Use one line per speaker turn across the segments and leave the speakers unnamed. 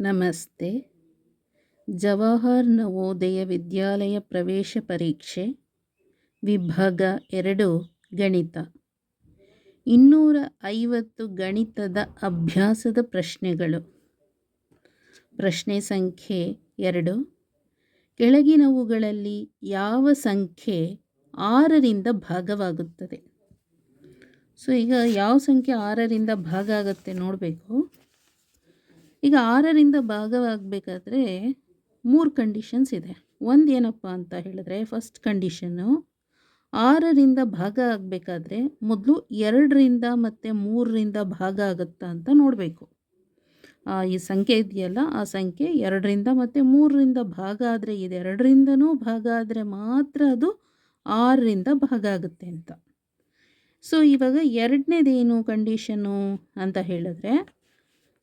ನಮಸ್ತೆ. ಜವಾಹರ್ ನವೋದಯ ವಿದ್ಯಾಲಯ ಪ್ರವೇಶ ಪರೀಕ್ಷೆ, ವಿಭಾಗ ಎರಡು, ಗಣಿತ. ಇನ್ನೂರ ಐವತ್ತು ಗಣಿತದ ಅಭ್ಯಾಸದ ಪ್ರಶ್ನೆಗಳು. ಪ್ರಶ್ನೆ ಸಂಖ್ಯೆ ಎರಡು. ಕೆಳಗಿನವುಗಳಲ್ಲಿ ಯಾವ ಸಂಖ್ಯೆ ಆರರಿಂದ ಭಾಗವಾಗುತ್ತದೆ? ಸೊ, ಈಗ ಯಾವ ಸಂಖ್ಯೆ ಆರರಿಂದ ಭಾಗ ಆಗುತ್ತೆ ನೋಡಬೇಕು. ಈಗ ಆರರಿಂದ ಭಾಗವಾಗಬೇಕಾದ್ರೆ ಮೂರು ಕಂಡೀಷನ್ಸ್ ಇದೆ. ಒಂದು ಏನಪ್ಪ ಅಂತ ಹೇಳಿದ್ರೆ ಫಸ್ಟ್ ಕಂಡೀಷನ್ನು ಆರರಿಂದ ಭಾಗ ಆಗಬೇಕಾದ್ರೆ ಮೊದಲು ಎರಡರಿಂದ ಮತ್ತು ಮೂರರಿಂದ ಭಾಗ ಆಗುತ್ತಾ ಅಂತ ನೋಡಬೇಕು. ಈ ಸಂಖ್ಯೆ ಇದೆಯಲ್ಲ, ಆ ಸಂಖ್ಯೆ ಎರಡರಿಂದ ಮತ್ತು ಮೂರರಿಂದ ಭಾಗ ಆದರೆ ಇದು ಎರಡರಿಂದನೂ ಭಾಗ ಆದರೆ ಮಾತ್ರ ಅದು ಆರರಿಂದ ಭಾಗ ಆಗುತ್ತೆ ಅಂತ. ಸೊ ಇವಾಗ ಎರಡನೇದೇನು ಕಂಡೀಷನು ಅಂತ ಹೇಳಿದ್ರೆ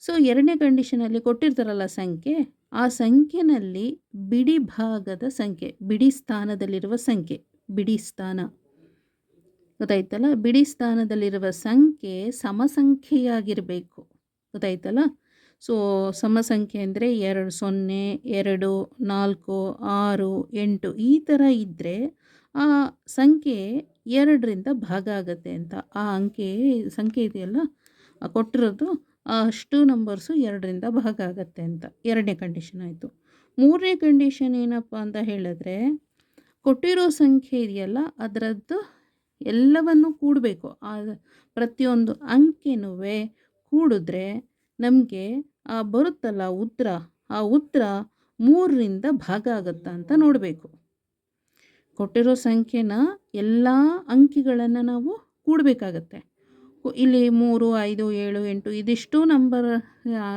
ಸೊ ಎರಡನೇ ಕಂಡೀಷನಲ್ಲಿ ಕೊಟ್ಟಿರ್ತಾರಲ್ಲ ಸಂಖ್ಯೆ, ಆ ಸಂಖ್ಯೆನಲ್ಲಿ ಬಿಡಿ ಭಾಗದ ಸಂಖ್ಯೆ, ಬಿಡಿ ಸ್ಥಾನದಲ್ಲಿರುವ ಸಂಖ್ಯೆ, ಬಿಡಿ ಸ್ಥಾನ. ಗೊತ್ತಾಯ್ತಲ್ಲ? ಬಿಡಿ ಸ್ಥಾನದಲ್ಲಿರುವ ಸಂಖ್ಯೆ ಸಮಸಂಖ್ಯೆಯಾಗಿರಬೇಕು. ಗೊತ್ತಾಯ್ತಲ್ಲ? ಸೊ ಸಮಸಂಖ್ಯೆ ಅಂದರೆ ಎರಡು, ಸೊನ್ನೆ, ಎರಡು, ನಾಲ್ಕು, ಆರು, ಎಂಟು ಈ ಥರ ಇದ್ದರೆ ಆ ಸಂಖ್ಯೆ ಎರಡರಿಂದ ಭಾಗ ಆಗುತ್ತೆ ಅಂತ. ಆ ಅಂಕೆ, ಸಂಖ್ಯೆ ಇದೆಯಲ್ಲ? ಕೊಟ್ಟಿರೋದು ಅಷ್ಟು ನಂಬರ್ಸು ಎರಡರಿಂದ ಭಾಗ ಆಗುತ್ತೆ ಅಂತ. ಎರಡನೇ ಕಂಡೀಷನ್ ಆಯಿತು. ಮೂರನೇ ಕಂಡೀಷನ್ ಏನಪ್ಪ ಅಂತ ಹೇಳಿದ್ರೆ, ಕೊಟ್ಟಿರೋ ಸಂಖ್ಯೆ ಇದೆಯಲ್ಲ, ಅದರದ್ದು ಎಲ್ಲವನ್ನು ಕೂಡಬೇಕು. ಆ ಪ್ರತಿಯೊಂದು ಅಂಕೆನೂ ಕೂಡಿದ್ರೆ ನಮಗೆ ಆ ಬರುತ್ತಲ್ಲ ಉತ್ತರ, ಆ ಉತ್ತರ ಮೂರರಿಂದ ಭಾಗ ಆಗುತ್ತಾ ಅಂತ ನೋಡಬೇಕು. ಕೊಟ್ಟಿರೋ ಸಂಖ್ಯೆನ ಎಲ್ಲ ಅಂಕಿಗಳನ್ನು ನಾವು ಕೂಡಬೇಕಾಗತ್ತೆ. ಇಲ್ಲಿ ಮೂರು, ಐದು, ಏಳು, ಎಂಟು ಇದಿಷ್ಟು ನಂಬರ್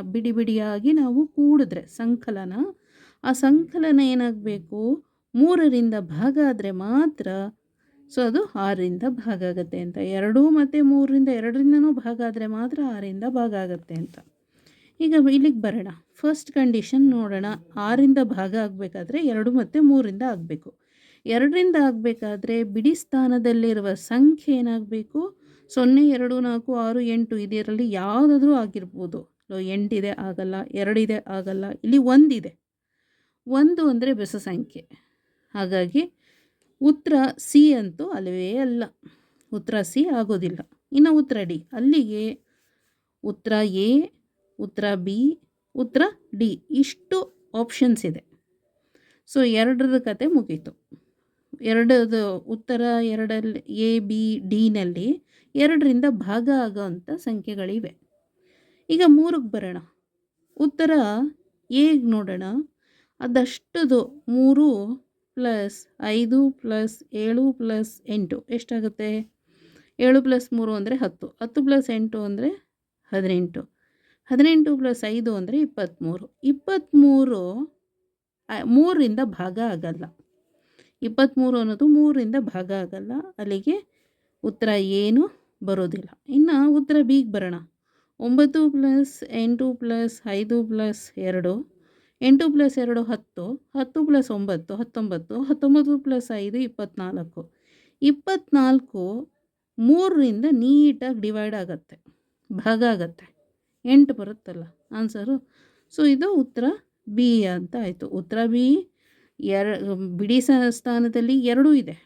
ಬಿಡಿ ಬಿಡಿಯಾಗಿ ನಾವು ಕೂಡಿದ್ರೆ ಸಂಕಲನ. ಆ ಸಂಕಲನ ಏನಾಗಬೇಕು? ಮೂರರಿಂದ ಭಾಗ ಆದರೆ ಮಾತ್ರ ಸೊ, ಅದು ಆರರಿಂದ ಭಾಗ ಆಗುತ್ತೆ ಅಂತ. ಎರಡು ಮತ್ತು ಮೂರರಿಂದ ಎರಡರಿಂದನೂ ಭಾಗ ಆದರೆ ಮಾತ್ರ ಆರಿಂದ ಭಾಗ ಆಗುತ್ತೆ ಅಂತ. ಈಗ ಇಲ್ಲಿಗೆ ಬರೋಣ. ಫಸ್ಟ್ ಕಂಡೀಷನ್ ನೋಡೋಣ. ಆರಿಂದ ಭಾಗ ಆಗಬೇಕಾದ್ರೆ ಎರಡು ಮತ್ತು ಮೂರರಿಂದ ಆಗಬೇಕು. ಎರಡರಿಂದ ಆಗಬೇಕಾದ್ರೆ ಬಿಡಿ ಸ್ಥಾನದಲ್ಲಿರುವ ಸಂಖ್ಯೆ ಏನಾಗಬೇಕು? ಸೊನ್ನೆ, ಎರಡು, ನಾಲ್ಕು, ಆರು, ಎಂಟು ಇದರಲ್ಲಿ ಯಾವುದಾದ್ರೂ ಆಗಿರ್ಬೋದು. ಎಂಟಿದೆ, ಆಗಲ್ಲ, ಎರಡಿದೆ, ಆಗಲ್ಲ, ಇಲ್ಲಿ ಒಂದಿದೆ. ಒಂದು ಅಂದರೆ ಬೆಸ ಸಂಖ್ಯೆ. ಹಾಗಾಗಿ ಉತ್ತರ ಸಿ ಅಂತೂ ಅಲ್ಲವೇ ಅಲ್ಲ. ಉತ್ತರ ಸಿ ಆಗೋದಿಲ್ಲ. ಇನ್ನು ಉತ್ತರ ಡಿ. ಅಲ್ಲಿಗೆ ಉತ್ತರ ಎ, ಉತ್ತರ ಬಿ, ಉತ್ತರ ಡಿ. ಇಷ್ಟು ಆಪ್ಷನ್ಸ್ ಇದೆ. ಸೊ ಎರಡರ ಕತೆ ಮುಗೀತು. ಎರಡದು ಉತ್ತರ ಎರಡಲ್ಲಿ ಎ, ಬಿ ಡಿನಲ್ಲಿ ಎರಡರಿಂದ ಭಾಗ ಆಗೋವಂಥ ಸಂಖ್ಯೆಗಳಿವೆ. ಈಗ ಮೂರಕ್ಕೆ ಬರೋಣ. ಉತ್ತರ ಎಗೆ ನೋಡೋಣ. ಅದಷ್ಟದು ಮೂರು ಪ್ಲಸ್ ಐದು ಪ್ಲಸ್ ಏಳು ಪ್ಲಸ್ ಎಂಟು. ಎಷ್ಟಾಗುತ್ತೆ? ಏಳು ಪ್ಲಸ್ ಮೂರು ಅಂದರೆ ಹತ್ತು. ಹತ್ತು ಪ್ಲಸ್ ಎಂಟು ಅಂದರೆ ಹದಿನೆಂಟು. ಹದಿನೆಂಟು ಪ್ಲಸ್ ಐದು ಅಂದರೆ ಇಪ್ಪತ್ತ್ಮೂರು. ಇಪ್ಪತ್ತ್ಮೂರು ಮೂರರಿಂದ ಭಾಗ ಆಗಲ್ಲ. ಇಪ್ಪತ್ತ್ಮೂರು ಅನ್ನೋದು ಮೂರರಿಂದ ಭಾಗ ಆಗಲ್ಲ. ಅಲ್ಲಿಗೆ ಉತ್ತರ ಏನು ಬರೋದಿಲ್ಲ. ಇನ್ನು ಉತ್ತರ ಬಿಗೆ ಬರೋಣ. ಒಂಬತ್ತು ಪ್ಲಸ್ ಎಂಟು ಪ್ಲಸ್ ಐದು ಪ್ಲಸ್ ಎರಡು. ಎಂಟು ಪ್ಲಸ್ ಎರಡು ಹತ್ತು. ಹತ್ತು ಪ್ಲಸ್ ಒಂಬತ್ತು, ಹತ್ತೊಂಬತ್ತು. ಹತ್ತೊಂಬತ್ತು ಪ್ಲಸ್ ಐದು ಇಪ್ಪತ್ತ್ನಾಲ್ಕು ಇಪ್ಪತ್ತ್ನಾಲ್ಕು ಮೂರರಿಂದ ನೀಟಾಗಿ ಡಿವೈಡ್ ಆಗುತ್ತೆ. ಭಾಗ ಆಗತ್ತೆ. ಎಂಟು ಬರುತ್ತಲ್ಲ. ಆನ್ಸರು ಸೊ ಇದು ಉತ್ತರ ಬಿ ಅಂತ ಆಯಿತು. ಉತ್ತರ ಬಿ ಎರ, ಬಿಡಿ ಸ್ಥಾನದಲ್ಲಿ ಎರಡೂ ಇದೆ.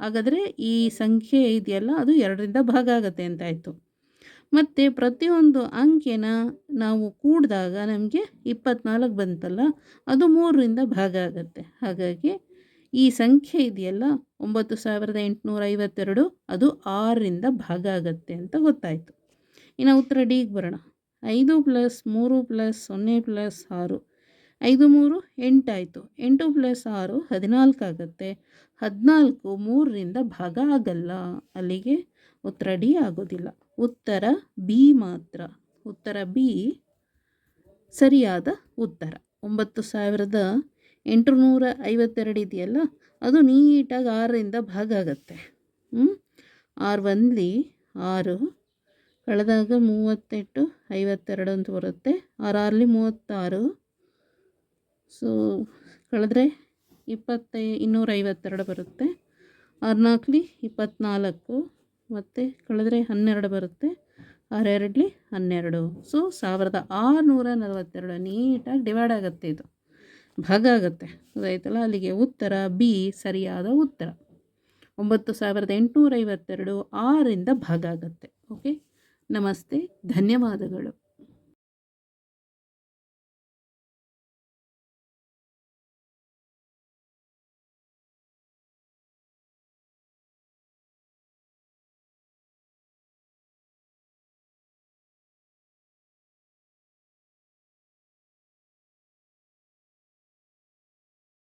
ಹಾಗಾದರೆ ಈ ಸಂಖ್ಯೆ ಇದೆಯಲ್ಲ, ಅದು ಎರಡರಿಂದ ಭಾಗ ಆಗುತ್ತೆ ಅಂತ ಆಯಿತು. ಮತ್ತು ಪ್ರತಿಯೊಂದು ಅಂಕೆನ ನಾವು ಕೂಡಿದಾಗ ನಮಗೆ ಇಪ್ಪತ್ನಾಲ್ಕು ಬಂತಲ್ಲ, ಅದು ಮೂರರಿಂದ ಭಾಗ ಆಗುತ್ತೆ. ಹಾಗಾಗಿ ಈ ಸಂಖ್ಯೆ ಇದೆಯಲ್ಲ, ಒಂಬತ್ತು ಸಾವಿರದ ಎಂಟುನೂರ ಐವತ್ತೆರಡು, ಅದು ಆರರಿಂದ ಭಾಗ ಆಗುತ್ತೆ ಅಂತ ಗೊತ್ತಾಯಿತು. ಇನ್ನು ಉತ್ತರ ಡಿಗೆ ಬರೋಣ. ಐದು ಪ್ಲಸ್ ಮೂರು ಪ್ಲಸ್ ಸೊನ್ನೆ ಪ್ಲಸ್ ಆರು. ಐದು ಮೂರು ಎಂಟಾಯಿತು. ಎಂಟು ಪ್ಲಸ್ ಆರು ಹದಿನಾಲ್ಕು ಆಗುತ್ತೆ. ಹದಿನಾಲ್ಕು ಮೂರರಿಂದ ಭಾಗ ಆಗಲ್ಲ. ಅಲ್ಲಿಗೆ ಉತ್ತರ ಡಿ ಆಗೋದಿಲ್ಲ. ಉತ್ತರ ಬಿ ಮಾತ್ರ. ಉತ್ತರ ಬಿ ಸರಿಯಾದ ಉತ್ತರ. ಒಂಬತ್ತು ಸಾವಿರದ ಎಂಟುನೂರ ಐವತ್ತೆರಡು ಇದೆಯಲ್ಲ? ಅದು ನೀಟಾಗಿ ಆರರಿಂದ ಭಾಗ ಆಗುತ್ತೆ. ಆರು ಒಂದ್ಲಿ ಆರು ಕಳೆದಾಗ ಮೂವತ್ತೆಂಟು ಐವತ್ತೆರಡು ಅಂತ ಬರುತ್ತೆ ಆರಾರಲ್ಲಿ ಮೂವತ್ತಾರು ಸೊ ಕಳೆದ್ರೆ ಇಪ್ಪತ್ತೈ, ಇನ್ನೂರೈವತ್ತೆರಡು ಬರುತ್ತೆ. ಆರ್ನಾಲ್ಕಲಿ ಇಪ್ಪತ್ತ್ನಾಲ್ಕು ಮತ್ತು ಕಳೆದ್ರೆ ಹನ್ನೆರಡು ಬರುತ್ತೆ. ಆರೆರಡ್ಲಿ ಹನ್ನೆರಡು. ಸೊ ಸಾವಿರದ ಆರುನೂರ ನಲವತ್ತೆರಡು ನೀಟಾಗಿ ಡಿವೈಡ್ ಆಗುತ್ತೆ ಇದು. ಭಾಗ ಆಗುತ್ತೆ. ಗೊತ್ತಾಯ್ತಲ್ಲ? ಅಲ್ಲಿಗೆ ಉತ್ತರ, ಬಿ ಸರಿಯಾದ ಉತ್ತರ. ಒಂಬತ್ತು ಸಾವಿರದ ಎಂಟುನೂರೈವತ್ತೆರಡು ಆರಿಂದ ಭಾಗ ಆಗುತ್ತೆ. ಓಕೆ ನಮಸ್ತೆ, ಧನ್ಯವಾದಗಳು.